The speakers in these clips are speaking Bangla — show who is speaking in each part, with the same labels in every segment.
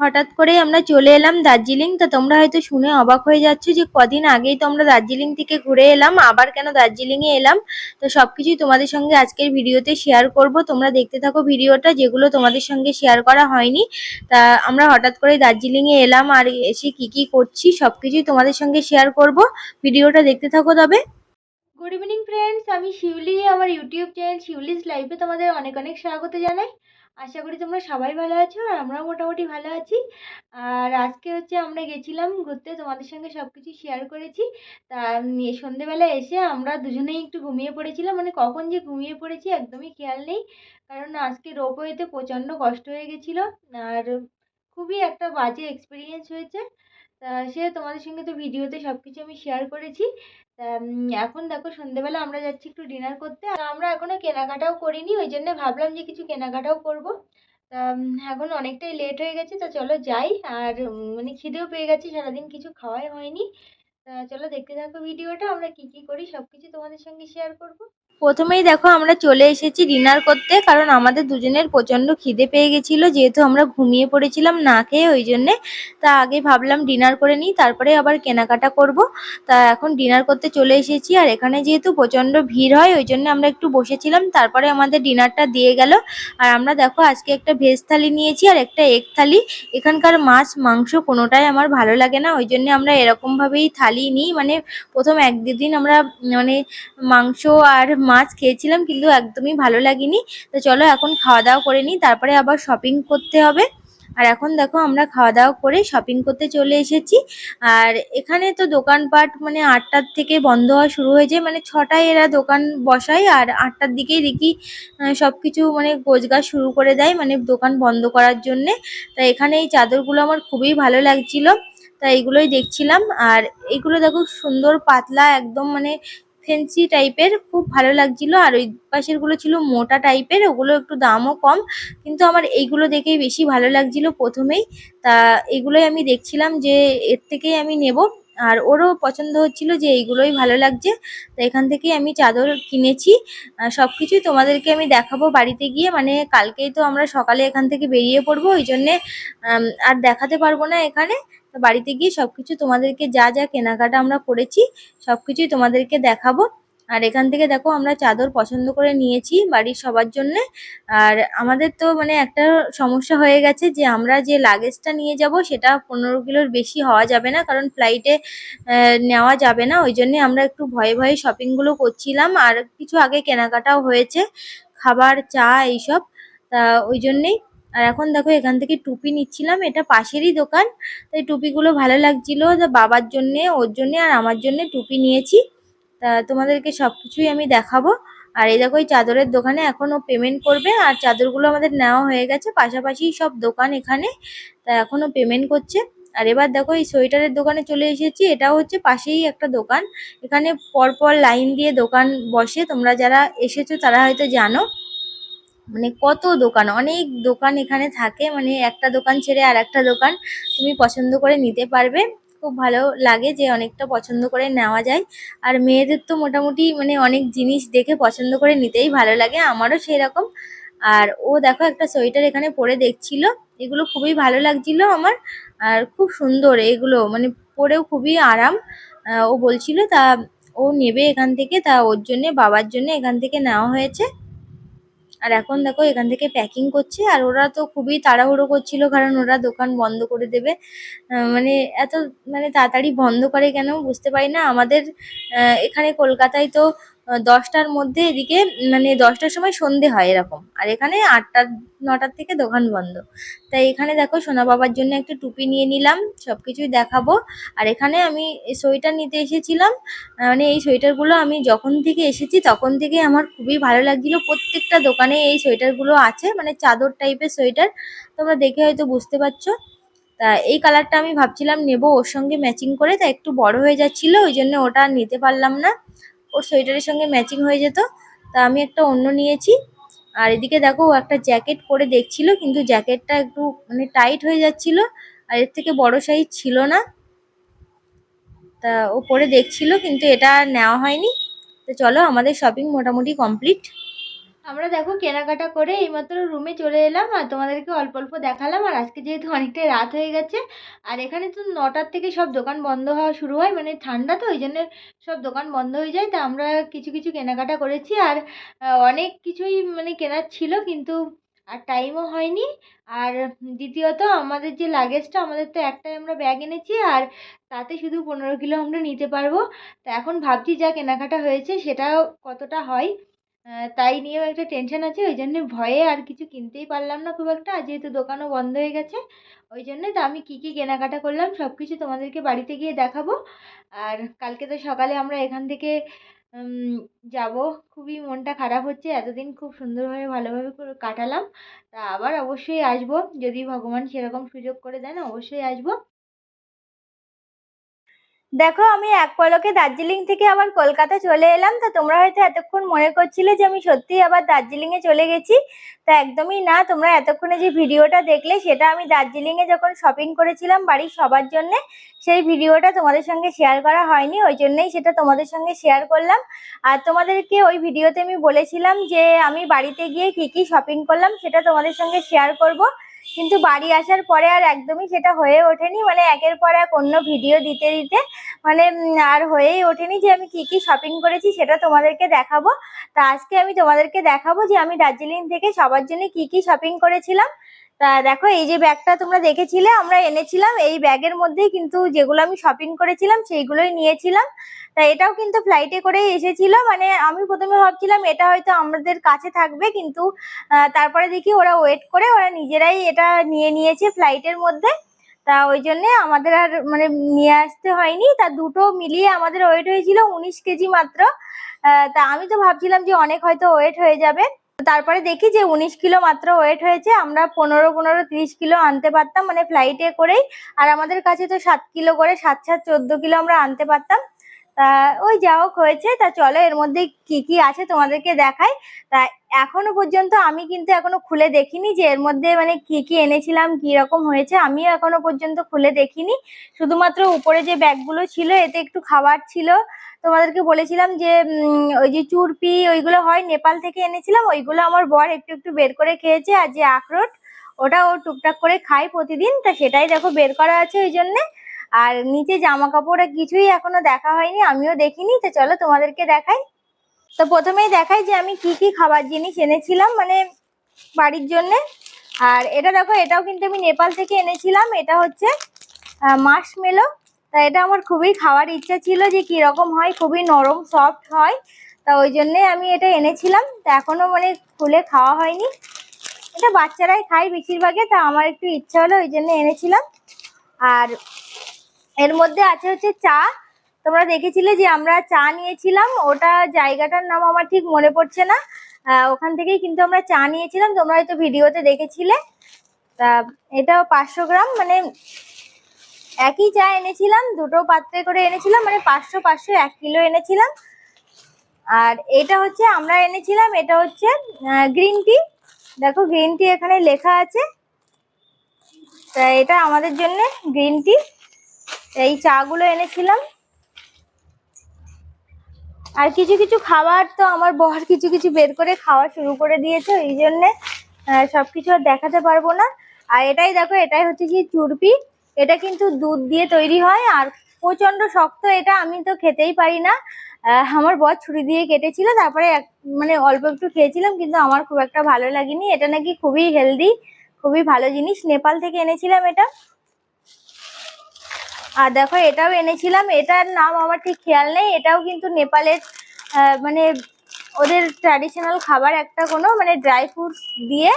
Speaker 1: হঠাৎ করেই আমরা চলে এলাম দার্জিলিং। তো তোমরা হয়তো শুনে অবাক হয়ে যাচ্ছ যে কদিন আগেই তো আমরা দার্জিলিং থেকে ঘুরে এলাম, আবার কেন দার্জিলিংয়ে এলাম? তো সবকিছুই তোমাদের সঙ্গে আজকের ভিডিওতে শেয়ার করব। তোমরা দেখতে থাকো ভিডিওটা, যেগুলো তোমাদের সঙ্গে শেয়ার করা হয়নি। তা আমরা হঠাৎ করে দার্জিলিংয়ে এলাম আর এসে কি কি করছি সবকিছুই তোমাদের সঙ্গে শেয়ার করব। ভিডিওটা দেখতে থাকো তবে। গুড ইভিনিং ফ্রেন্ডস আমি শিউলি, আমার ইউটিউব চ্যানেল শিউলিস লাইভে তোমাদের অনেক অনেক স্বাগত জানাই। আশা করি তোমরা সবাই ভালো আছো আর আমরাও মোটামুটি ভালো আছি। আর আজকে হচ্ছে আমরা গেছিলাম ঘুরতে, তোমাদের সঙ্গে সব কিছু শেয়ার করেছি। তা সন্ধেবেলা এসে আমরা দুজনেই একটু ঘুমিয়ে পড়েছিলাম। মানে কখন যে ঘুমিয়ে পড়েছি একদমই খেয়াল নেই। কারণ আজকে রোপওয়েতে প্রচণ্ড কষ্ট হয়ে গেছিল। আর খুবই একটা বাজে এক্সপিরিয়েন্স হয়েছে। তা সে তোমাদের সঙ্গে তো ভিডিওতে সব কিছু আমি শেয়ার করেছি। তা এখন দেখো সন্ধেবেলা আমরা যাচ্ছি একটু ডিনার করতে। আমরা এখনও কেনাকাটাও করিনি, ওই জন্য ভাবলাম যে কিছু কেনাকাটাও করব। তা এখন অনেকটাই লেট হয়ে গেছে, তো চলো যাই। আর মানে খিদেও পেয়ে গেছে, সারাদিন কিছু খাওয়াই হয়নি। তা, চলো দেখতে থাকো ভিডিওটা আমরা কি কি করি সব কিছু তোমাদের সঙ্গে শেয়ার করব। প্রথমেই দেখো আমরা চলে এসেছি ডিনার করতে, কারণ আমাদের দুজনের প্রচণ্ড খিদে পেয়ে গেছিল, যেহেতু আমরা ঘুমিয়ে পড়েছিলাম না খেয়ে, ওই জন্যে তা আগে ভাবলাম ডিনার করে নিই, তারপরে আবার কেনাকাটা করব। তা এখন ডিনার করতে চলে এসেছি, আর এখানে যেহেতু প্রচণ্ড ভিড় হয়, ওই জন্য আমরা একটু বসেছিলাম, তারপরে আমাদের ডিনারটা দিয়ে গেল। আর আমরা দেখো আজকে একটা ভেজ থালি নিয়েছি আর একটা এগ থালি, এখানকার মাছ, মাংস কোনোটাই আমার ভালো লাগে না, ওই জন্য আমরা এরকমভাবেই থালি নিই মানে প্রথম এক দুদিন আমরা মানে মাংস আর মাছ খেয়েছিলাম, কিন্তু একদমই ভালো লাগেনি। তো চলো এখন খাওয়া দাওয়া করে নিই, তারপরে আবার শপিং করতে হবে। আর এখন দেখো আমরা খাওয়া দাওয়া করে শপিং করতে চলে এসেছি। আর এখানে তো দোকানপাট মানে আটটার থেকে বন্ধ হওয়া শুরু হয়ে যায় মানে ছটায় এরা দোকান বসায় আর আটটার দিকেই দেখি সব কিছু মানে গোছগাছ শুরু করে দেয় মানে দোকান বন্ধ করার জন্যে। তা এখানে এই চাদরগুলো আমার খুবই ভালো লাগছিল, তা এইগুলোই দেখছিলাম। আর এইগুলো দেখো সুন্দর পাতলা একদম মানে ফেন্সি টাইপের খুব ভালো লাগছিল। আর ওই পাশেরগুলো ছিল মোটা টাইপের ওগুলো একটু দামও কম। কিন্তু আমার এইগুলো দেখেই বেশি ভালো লাগছিল প্রথমেই। তা এগুলোই আমি দেখছিলাম যে এর থেকেই আমি নেব। আর ওরও পছন্দ হচ্ছিল যে এইগুলোই ভালো লাগছে। তো এখান থেকেই আমি চাদর কিনেছি। সব কিছুই তোমাদেরকে আমি দেখাবো বাড়িতে গিয়ে। মানে কালকেই তো আমরা সকালে এখান থেকে বেরিয়ে পড়ব, ওই জন্যে আর দেখাতে পারব না এখানে। বাড়িতে গিয়ে সব কিছু তোমাদেরকে যা যা কেনাকাটা আমরা করেছি সব কিছুই তোমাদেরকে দেখাবো। আর এখান থেকে দেখো আমরা চাদর পছন্দ করে নিয়েছি বাড়ির সবার জন্যে। আর আমাদের তো মানে একটা সমস্যা হয়ে গেছে যে আমরা যে লাগেজটা নিয়ে যাব সেটা পনেরো কিলোর বেশি হওয়া যাবে না, কারণ ফ্লাইটে নেওয়া যাবে না। ওই জন্যে আমরা একটু ভয়ে ভয়ে শপিংগুলো করছিলাম। আর কিছু আগে কেনাকাটাও হয়েছে, খাবার, চা এইসব। তা ওই জন্যেই আর এখন দেখো এখান থেকে টুপি নিচ্ছিলাম, এটা পাশেরই দোকান, তাই টুপিগুলো ভালো লাগছিল বাবার জন্যে, ওর জন্যে আর আমার জন্যে টুপি নিয়েছি। তা তোমাদেরকে সব কিছুই আমি দেখাবো। আর এই দেখো এই চাদরের দোকানে এখনও পেমেন্ট করবে, আর চাদরগুলো আমাদের নেওয়া হয়ে গেছে, পাশাপাশি সব দোকান এখানে, তা এখনও পেমেন্ট করছে। আর এবার দেখো এই সোয়েটারের দোকানে চলে এসেছি, এটাও হচ্ছে পাশেই একটা দোকান, এখানে পরপর লাইন দিয়ে দোকান বসে, তোমরা যারা এসেছ তারা হয়তো জানো। মানে কত দোকান? অনেক দোকান এখানে থাকে মানে একটা দোকান ছেড়ে আর একটা দোকান তুমি পছন্দ করে নিতে পারবে। খুব ভালো লাগে যে অনেকটা পছন্দ করে নেওয়া যায়। আর মেয়েদের তো মোটামুটি মানে অনেক জিনিস দেখে পছন্দ করে নিতেই ভালো লাগে, আমারও সেই রকম আর ও দেখো একটা সোয়েটার এখানে পরে দেখছিল, এগুলো খুবই ভালো লাগছিল আমার, আর খুব সুন্দর এগুলো মানে পরেও খুবই আরাম। ও বলছিল তা ও নেবে এখান থেকে, তা ওর জন্যে, বাবার জন্য এখান থেকে নেওয়া হয়েছে। আর এখন দেখো এখান থেকে প্যাকিং করছে, আর ওরা তো খুবই তাড়াহুড়ো করছিল কারণ ওরা দোকান বন্ধ করে দেবে। মানে এত মানে তাড়াতাড়ি বন্ধ করে কেন? বুঝতে পারি না। আমাদের এখানে কলকাতায় তো দশটার মধ্যে এদিকে মানে দশটার সময় সন্ধে হয় এরকম। আর এখানে আটটা নটার থেকে দোকান বন্ধ। তাই এখানে দেখো সোনা বাবার জন্য একটা টুপি নিয়ে নিলাম সব কিছুই দেখাবো। আর এখানে আমি সোয়েটার নিতে এসেছিলাম। মানে এই সোয়েটারগুলো আমি যখন থেকে এসেছি, তখন থেকে আমার খুবই ভালো লাগছিল। প্রত্যেকটা দোকানে এই সোয়েটারগুলো আছে মানে চাদর টাইপের সোয়েটার। তোমরা দেখে হয়তো বুঝতে পারছ। তা এই কালারটা আমি ভাবছিলাম নেব, ওর সঙ্গে ম্যাচিং করে। তা একটু বড় হয়ে যাচ্ছিল, ওই জন্য ওটা নিতে পারলাম না। ওর সোয়েটারের সঙ্গে ম্যাচিং হয়ে যেত, তা আমি একটা অন্য নিয়েছি। আর এদিকে দেখো, ও একটা জ্যাকেট পরে দেখছিল, কিন্তু জ্যাকেটটা একটু মানে টাইট হয়ে যাচ্ছিল, আর এর থেকে বড় সাইজ ছিল না। তা ও পরে দেখছিল, কিন্তু এটা নেওয়া হয়নি। তো চলো, আমাদের শপিং মোটামুটি কমপ্লিট আমরা দেখো কেনাকাটা করে এইমাত্র রুমে চলে এলাম আর তোমাদেরকে অল্প অল্প দেখালাম। আর আজকে যেহেতু অনেকটাই রাত হয়ে গেছে, আর এখানে তো নটার থেকে সব দোকান বন্ধ হওয়া শুরু হয় মানে ঠান্ডা তো ওই জন্য সব দোকান বন্ধ হয়ে যায়। তা আমরা কিছু কিছু কেনাকাটা করেছি আর অনেক কিছুই মানে কেনার ছিল কিন্তু আর টাইমও হয়নি। আর দ্বিতীয়ত আমাদের যে লাগেজটা আমাদের তো একটাই আমরা ব্যাগ এনেছি আর তাতে শুধু পনেরো কিলো আমরা নিতে পারব। তা এখন ভাবছি যা কেনাকাটা হয়েছে সেটাও কতটা হয়। তাই নিয়েও একটা টেনশন আছে, ওই জন্য ভয়ে আর কিছু কিনতেই পারলাম না খুব একটা। আর যেহেতু দোকানও বন্ধ হয়ে গেছে, ওই জন্য তো আমি কী কী কেনাকাটা করলাম সব কিছু তোমাদেরকে বাড়িতে গিয়ে দেখাবো। আর কালকে তো সকালে আমরা এখান থেকে যাব। খুবই মনটা খারাপ হচ্ছে, এতদিন খুব সুন্দরভাবে, ভালোভাবে করে কাটালাম। তা আবার অবশ্যই আসব, যদি ভগবান সেরকম সুযোগ করে দেন অবশ্যই আসব। দেখো, আমি এক পলকে দার্জিলিং থেকে আবার কলকাতা চলে এলাম। তা তোমরা হয়তো এতক্ষণ মনে করছিলে যে আমি সত্যিই আবার দার্জিলিংয়ে চলে গেছি। তা একদমই না, তোমরা এতক্ষণে যে ভিডিওটা দেখলে, সেটা আমি দার্জিলিংয়ে যখন শপিং করেছিলাম বাড়ির সবার জন্যে, সেই ভিডিওটা তোমাদের সঙ্গে শেয়ার করা হয়নি। ওই জন্যই সেটা তোমাদের সঙ্গে শেয়ার করলাম। আর তোমাদেরকে ওই ভিডিওতে আমি বলেছিলাম যে, আমি বাড়িতে গিয়ে কি কি শপিং করলাম, সেটা তোমাদের সঙ্গে শেয়ার করব। কিন্তু বাড়ি আসার পরে আর একদমই সেটা হয়ে ওঠেনি। মানে একের পর এক অন্য ভিডিও দিতে দিতে মানে আর হয়েই ওঠেনি যে আমি কি কি শপিং করেছি সেটা তোমাদেরকে দেখাবো। তা আজকে আমি তোমাদেরকে দেখাবো যে আমি দার্জিলিং থেকে সবার জন্য কি কি শপিং করেছিলাম। তা দেখো, এই যে ব্যাগটা তোমরা দেখেছিলে, আমরা এনেছিলাম, এই ব্যাগের মধ্যেই কিন্তু যেগুলো আমি শপিং করেছিলাম, সেইগুলোই নিয়েছিলাম। তা এটাও কিন্তু ফ্লাইটে করেই এসেছিল মানে আমি প্রথমে ভাবছিলাম এটা হয়তো আমাদের কাছে থাকবে, কিন্তু তারপরে দেখি ওরা ওয়েট করে, ওরা নিজেরাই এটা নিয়ে নিয়েছে ফ্লাইটের মধ্যে। তা ওই জন্যে আমাদের আর মানে নিয়ে আসতে হয়নি। তা দুটো মিলিয়ে আমাদের ওয়েট হয়েছিল উনিশ কেজি মাত্র। তা আমি তো ভাবছিলাম যে অনেক হয়তো ওয়েট হয়ে যাবে। তারপরে দেখি যে উনিশ কিলো মাত্র ওয়েট হয়েছে, আমরা পনেরো পনেরো তিরিশ কিলো আনতে পারতাম মানে ফ্লাইটে করেই। আর আমাদের কাছে তো সাত কিলো করে, সাত সাত চোদ্দ কিলো আমরা আনতে পারতাম। তা ওই যা হোক হয়েছে, তা চলো এর মধ্যে কি কি আছে তোমাদেরকে দেখাই। তা এখনও পর্যন্ত আমি কিন্তু এখনও খুলে দেখিনি যে এর মধ্যে মানে কি কি এনেছিলাম, কি রকম হয়েছে, আমিও এখনও পর্যন্ত খুলে দেখিনি। শুধুমাত্র উপরে যে ব্যাগগুলো ছিল, এতে একটু খাবার ছিল। তোমাদেরকে বলেছিলাম যে ওই যে চুরপি ওইগুলো হয়, নেপাল থেকে এনেছিলাম, ওইগুলো আমার বর একটু একটু বের করে খেয়েছে, আর যে আখরোট, ওটা ও টুকটাক করে খায় প্রতিদিন, তা সেটাই দেখো বের করা আছে ওই জন্যে। আর নিচে জামা কাপড় আর কিছুই এখনও দেখা হয়নি, আমিও দেখিনি, তো চলো তোমাদেরকে দেখাই। তো প্রথমেই দেখাই যে আমি কি কি খাবার জিনিস এনেছিলাম মানে বাড়ির জন্যে। আর এটা দেখো, এটাও কিন্তু আমি নেপাল থেকে এনেছিলাম, এটা হচ্ছে মাশমেলো তা এটা আমার খুবই খাওয়ার ইচ্ছা ছিল যে কি রকম হয়, খুবই নরম সফট হয়। তা ওই জন্যে আমি এটা এনেছিলাম। তা এখনও মানে খুলে খাওয়া হয়নি। এটা বাচ্চারাই খায় বেশিরভাগে, তা আমার একটু ইচ্ছা হলো ওই জন্য এনেছিলাম। আর এর মধ্যে আছে হচ্ছে চা। তোমরা দেখেছিলে যে আমরা চা নিয়েছিলাম, ওটা জায়গাটার নাম আমার ঠিক মনে পড়ছে না। ওখান থেকেই কিন্তু আমরা চা নিয়েছিলাম, তোমরা হয়তো ভিডিওতে দেখেছিলে। তা এটাও পাঁচশো গ্রাম মানে একই চা এনেছিলাম দুটো পাত্রে করে এনেছিলাম মানে পাঁচশো পাঁচশো এক কিলো এনেছিলাম। আর এটা হচ্ছে আমরা এনেছিলাম এটা হচ্ছে গ্রিন টি দেখো গ্রিন টি এখানে লেখা আছে। তা এটা আমাদের জন্য গ্রিন টি এই চাগুলো এনেছিলাম। আর কিছু কিছু খাবার তো আমার বর কিছু কিছু বের করে খাওয়া শুরু করে দিয়েছে এই জন্যে আহ, সবকিছু আর দেখাতে পারব না। আর এটাই দেখো এটাই হচ্ছে কি চুরপি। এটা কিন্তু দুধ দিয়ে তৈরি হয় আর প্রচণ্ড শক্ত এটা আমি তো খেতেই পারি না। আমার বর ছুরি দিয়ে কেটেছিল, তারপরে মানে অল্প একটু খেয়েছিলাম, কিন্তু আমার খুব একটা ভালো লাগেনি। এটা নাকি খুবই হেলদি খুবই ভালো জিনিস। নেপাল থেকে এনেছিলাম এটা। আর দেখো, এটাও এনেছিলাম। এটার নাম আমার ঠিক খেয়াল নেই। এটাও কিন্তু নেপালের মানে ওদের ট্র্যাডিশনাল খাবার একটা কোনো মানে ড্রাই ফ্রুটস দিয়ে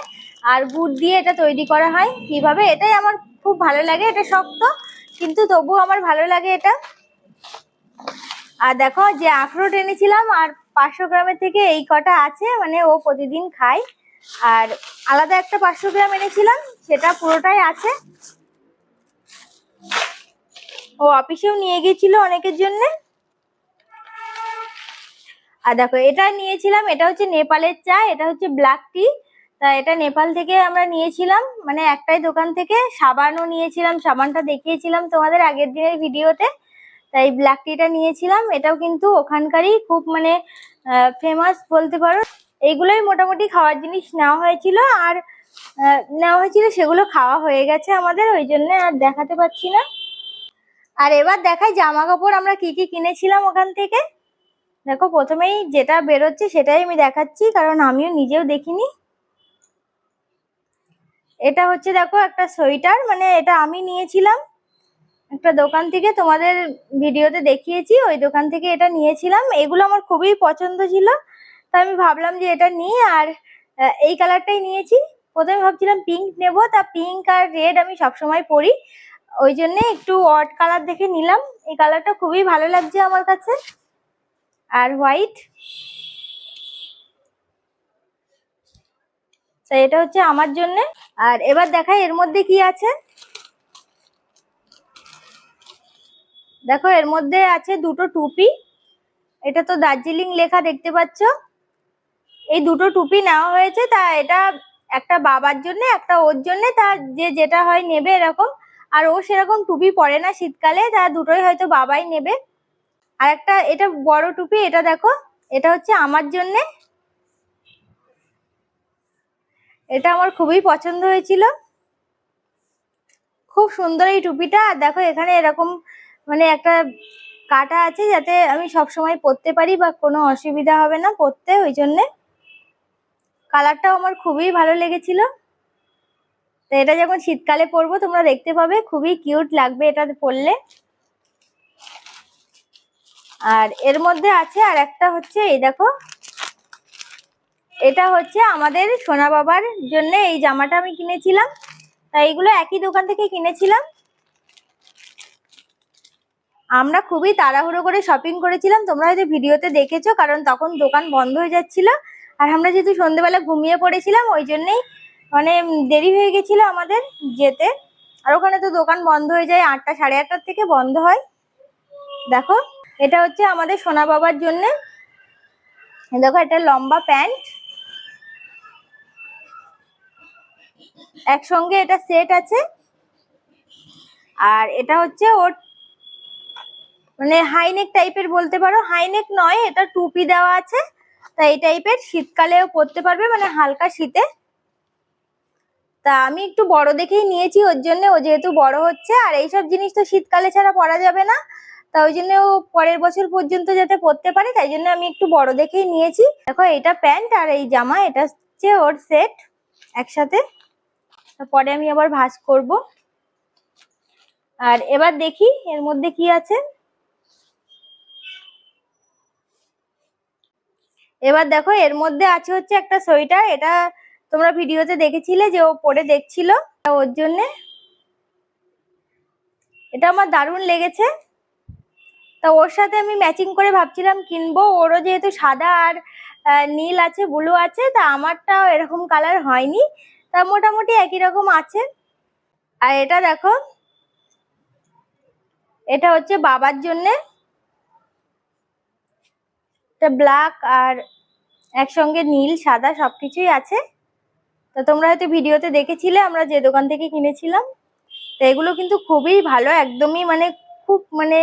Speaker 1: আর গুড় দিয়ে এটা তৈরি করা হয়। কীভাবে? এটাই আমার খুব ভালো লাগে, এটা শক্ত, কিন্তু তবুও আমার ভালো লাগে এটা। আর দেখো, যে আখরোট এনেছিলাম, আর পাঁচশো গ্রামের থেকে এই কটা আছে মানে ও প্রতিদিন খায়। আর আলাদা একটা পাঁচশো গ্রাম এনেছিলাম, সেটা পুরোটাই আছে। ও অফিসেও নিয়ে গেছিল অনেকের জন্য। আর দেখো, এটা নিয়েছিলাম, এটা হচ্ছে নেপালের চা, এটা হচ্ছে ব্ল্যাক টি তা এটা নেপাল থেকে আমরা নিয়েছিলাম মানে একটাই দোকান থেকে সাবানও নিয়েছিলাম, সাবানটা দেখিয়েছিলাম তোমাদের আগের দিনের ভিডিওতে। তাই ব্ল্যাক টিটা নিয়েছিলাম, এটাও কিন্তু ওখানকারই খুব মানে ফেমাস বলতে পারো। এইগুলোই মোটামুটি খাওয়ার জিনিস নেওয়া হয়েছিল, আর নেওয়া হয়েছিল, সেগুলো খাওয়া হয়ে গেছে আমাদের, ওই জন্য আর দেখাতে পাচ্ছি না। আর এবার দেখাই জামা কাপড় আমরা কি কি কিনেছিলাম ওখান থেকে। দেখো প্রথমেই যেটা বেরোচ্ছে সেটাই আমি দেখাচ্ছি, কারণ আমিও নিজেও দেখিনি। এটা হচ্ছে দেখো একটা সোয়েটার মানে এটা আমি নিয়েছিলাম। একটা দোকান থেকে তোমাদের ভিডিওতে দেখিয়েছি, ওই দোকান থেকে এটা নিয়েছিলাম। এগুলো আমার খুবই পছন্দ ছিল তা আমি ভাবলাম যে এটা নিই, আর এই কালারটাই নিয়েছি। প্রথমে ভাবছিলাম পিঙ্ক নেব, তা পিঙ্ক আর রেড আমি সবসময় পরি। ওই জন্যে একটু অড কালার দেখে নিলাম। এই কালারটা খুবই ভালো লাগছে আমার কাছে। আর হোয়াইট? তো এটা হচ্ছে আমার জন্য। আর এবার দেখাই এর মধ্যে কি আছে। দেখো, এর মধ্যে আছে দুটো টুপি। এটা তো দার্জিলিং লেখা দেখতে পাচ্ছ। এই দুটো টুপি নেওয়া হয়েছে, তা এটা একটা বাবার জন্য, একটা ওর জন্য, তা যে যেটা হয় নেবে এরকম। আর ও সেরকম টুপি পরে না শীতকালে, তা দুটোই হয়তো বাবাই নেবে। আর একটা, এটা বড় টুপি, এটা দেখো, এটা হচ্ছে আমার জন্যে। এটা আমার খুবই পছন্দ হয়েছিল। খুব সুন্দর এই টুপিটা। আর দেখো, এখানে এরকম মানে একটা কাটা আছে যাতে আমি সব সময় পরতে পারি বা কোনো অসুবিধা হবে না পরতে, ওই জন্যে। কালারটাও আমার খুবই ভালো লেগেছিল। তো এটা যখন শীতকালে পরবো, তোমরা দেখতে পাবে, খুবই কিউট লাগবে এটা পরলে। আর এর মধ্যে আছে আর একটা হচ্ছে, এই দেখো। এটা হচ্ছে আমাদের সোনা বাবার জন্য এই জামাটা আমি কিনেছিলাম। তাই এগুলো একই দোকান থেকে কিনেছিলাম। আমরা খুবই তাড়াহুড়ো করে শপিং করেছিলাম। তোমরা হয়তো ভিডিওতে দেখেছ, কারণ তখন দোকান বন্ধ হয়ে যাচ্ছিল। আর আমরা যেহেতু সন্ধেবেলা ঘুমিয়ে পড়েছিলাম, ওই জন্যেই মানে দেরি হয়ে গেছিল আমাদের যেতে। আর ওখানে তো দোকান বন্ধ হয়ে যায়, আটটা সাড়ে আটটার থেকে বন্ধ হয়। দেখো। এটা হচ্ছে আমাদের সোনা বাবার জন্য। দেখো, এটা লম্বা প্যান্ট। একসঙ্গে এটা সেট আছে। আর এটা হচ্ছে ওর মানে হাইনেক টাইপের বলতে পারো। হাইনেক নয়, এটা টুপি দেওয়া আছে। তা এই টাইপের শীতকালেও পরতে পারবে মানে হালকা শীতে। তা আমি একটু বড় দেখেই নিয়েছি, ওর জন্য। ও যেহেতু বড় হচ্ছে, আর এইসব জিনিস তো শীতকালে ছাড়া পরা যাবে না। তা ওই জন্য ও পরের বছর পর্যন্ত যাতে পরতে পারে, তাই জন্য আমি একটু বড় দেখেই নিয়েছি। দেখো, এটা প্যান্ট আর এই জামা, এটা হচ্ছে ওর সেট একসাথে। তারপরে আমি আবার ভাঁজ করব। আর এবার দেখি এর মধ্যে কি আছে। এবার দেখো, এর মধ্যে আছে হচ্ছে একটা সোয়েটার, এটা তোমরা ভিডিওতে দেখেছিলে যে ও পরে দেখছিল ওর জন্য। এটা আমার দারুণ লেগেছে। তা ওর সাথে আমি ম্যাচিং করে ভাবছিলাম কিনবো। ওরও যেহেতু সাদা আর নীল আছে ব্লু আছে, তা আমারটাও এরকম কালার হয়নি। তা মোটামুটি একই রকম আছে। আর এটা দেখো, এটা হচ্ছে বাবার জন্যে। ব্ল্যাক আর একসঙ্গে নীল, সাদা সব কিছুই আছে। তো তোমরা হয়তো ভিডিওতে দেখেছিলে, আমরা যে দোকান থেকে কিনেছিলাম। তো এগুলো কিন্তু খুবই ভালো, একদমই মানে খুব মানে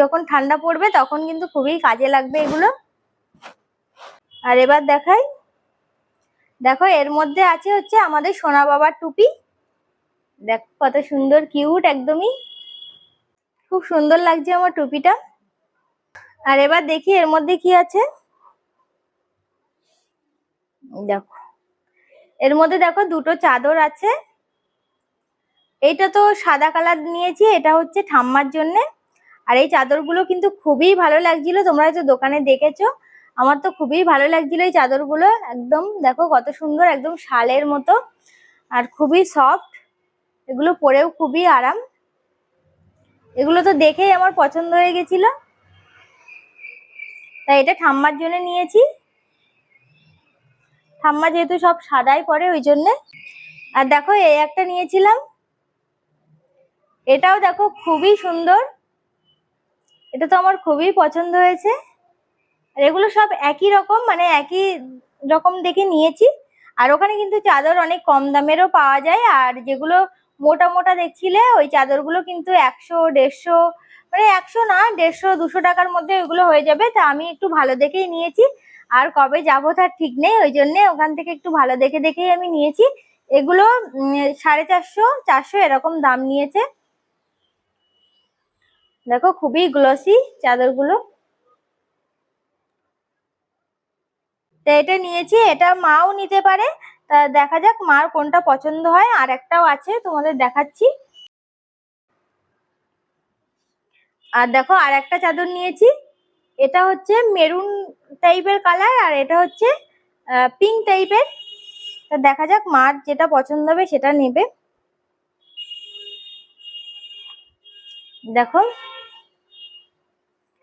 Speaker 1: যখন ঠান্ডা পড়বে তখন কিন্তু খুবই কাজে লাগবে এগুলো। আর এবার দেখাই। দেখো, এর মধ্যে আছে হচ্ছে আমাদের সোনা বাবার টুপি। দেখ, কত সুন্দর, কিউট একদমই। খুব সুন্দর লাগছে আমার টুপিটা। আর এবার দেখি এর মধ্যে কি আছে। দেখো, এর মধ্যে দেখো দুটো চাদর আছে। এইটা তো সাদা কালার নিয়েছি, এটা হচ্ছে ঠাম্মার জন্য। আর এই চাদরগুলো কিন্তু খুবই ভালো লাগছিল, তোমরা হয়তো দোকানে দেখেছ, আমার তো খুবই ভালো লাগছিল এই চাদরগুলো, একদম দেখো কত সুন্দর, একদম শালের মতো আর খুবই সফট এগুলো পরেও খুবই আরাম। এগুলো তো দেখেই আমার পছন্দ হয়ে গেছিল। তাই এটা ঠাম্মার জন্য নিয়েছি। ঠাম্মা যেহেতু সব সাদাই পরে, ওই জন্যে। আর দেখো, এই একটা নিয়েছিলাম। এটাও দেখো খুবই সুন্দর। এটা তো আমার খুবই পছন্দ হয়েছে। আর এগুলো সব একই রকম মানে একই রকম দেখে নিয়েছি। আর ওখানে কিন্তু চাদর অনেক কম দামেরও পাওয়া যায়। আর যেগুলো মোটা মোটা দেখছিলে, ওই চাদরগুলো কিন্তু একশো, দেড়শো মানে একশো না, দেড়শো, দুশো টাকার মধ্যে ওইগুলো হয়ে যাবে। তা আমি একটু ভালো দেখেই নিয়েছি। আর কবে যাব তার ঠিক নেই, ওই জন্যে ওখান থেকে একটু ভালো দেখে দেখেই আমি নিয়েছি। এগুলো সাড়ে চারশো চারশো এরকম দাম নিয়েছে। দেখো খুবই গ্লসি চাদরগুলো। তো এটা নিয়েছি, এটা মাও নিতে পারে। তা দেখা যাক মার কোনটা পছন্দ হয়, আর একটাও আছে, তোমাদের দেখাচ্ছি। আর দেখো আর একটা চাদর নিয়েছি, এটা হচ্ছে মেরুন টাইপের কালার আর এটা হচ্ছে পিঙ্ক টাইপের তা দেখা যাক মার যেটা পছন্দ হবে সেটা নেবে। দেখো,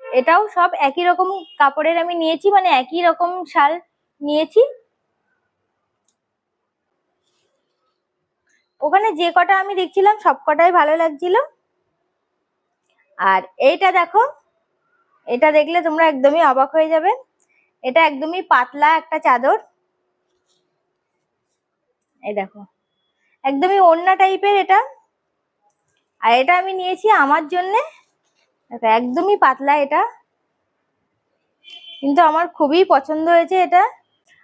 Speaker 1: এটাও সব একই রকম কাপড়ের আমি নিয়েছি মানে একই রকম শাল নিয়েছি। ওখানে যে কটা আমি দেখছিলাম, সব কটাই ভালো লাগছিল। আর এইটা দেখো, এটা দেখলে তোমরা একদমই অবাক হয়ে যাবে। এটা একদমই পাতলা একটা চাদর। এই দেখো, একদমই ওড়না টাইপের এটা। আর এটা আমি নিয়েছি আমার জন্যে। একদমই পাতলা এটা। কিন্তু আমার খুবই পছন্দ হয়েছে এটা।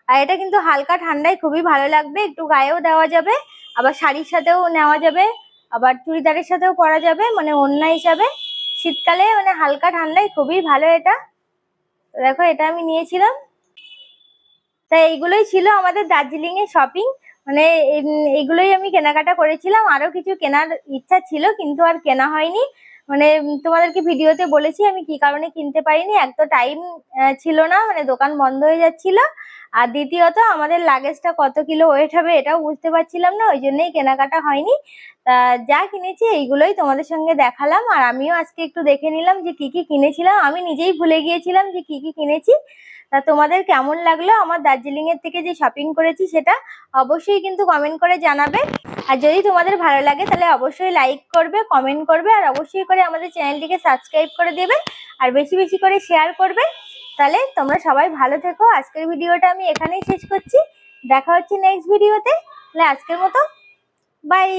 Speaker 1: আর এটা কিন্তু হালকা ঠান্ডায় খুবই ভালো লাগবে। একটু গায়েও দেওয়া যাবে, আবার শাড়ির সাথেও নেওয়া যাবে, আবার চুড়িদারের সাথেও পরা যাবে মানে ওড়না হিসাবে। শীতকালে মানে হালকা ঠান্ডায় খুবই ভালো এটা। দেখো, এটা আমি নিয়েছিলাম। তা এইগুলোই ছিল আমাদের দার্জিলিং এর শপিং মানে এইগুলোই আমি কেনাকাটা করেছিলাম। আরও কিছু কেনার ইচ্ছা ছিল, কিন্তু আর কেনা হয়নি। মানে তোমাদেরকে ভিডিওতে বলেছি, আমি কি কারণে কিনতে পারিনি? এক তো টাইম ছিল না মানে দোকান বন্ধ হয়ে যাচ্ছিল। আর দ্বিতীয়ত, আমাদের লাগেজটা কত কিলো ওয়েট হবে এটাও বুঝতে পারছিলাম না, ওই জন্যই কেনাকাটা হয়নি। তা, যা কিনেছি, এইগুলোই তোমাদের সঙ্গে দেখালাম। আর আমিও আজকে একটু দেখে নিলাম যে কি কি কিনেছিলাম। আমি নিজেই ভুলে গিয়েছিলাম যে কি কি কিনেছি। তা তোমাদের কেমন লাগল আমার দার্জিলিং এর থেকে যে শপিং করেছি সেটা অবশ্যই কিন্তু কমেন্ট করে জানাবে। আর যদি তোমাদের ভালো লাগে তাহলে অবশ্যই লাইক করবে কমেন্ট করবে আর অবশ্যই করে আমাদের চ্যানেলটিকে সাবস্ক্রাইব করে দেবে আর বেশি বেশি করে শেয়ার করবে। তাহলে তোমরা সবাই ভালো থেকো। আজকের ভিডিওটা আমি এখানেই শেষ করছি। দেখা হচ্ছে নেক্সট ভিডিওতে তাহলে আজকের মতো। বাই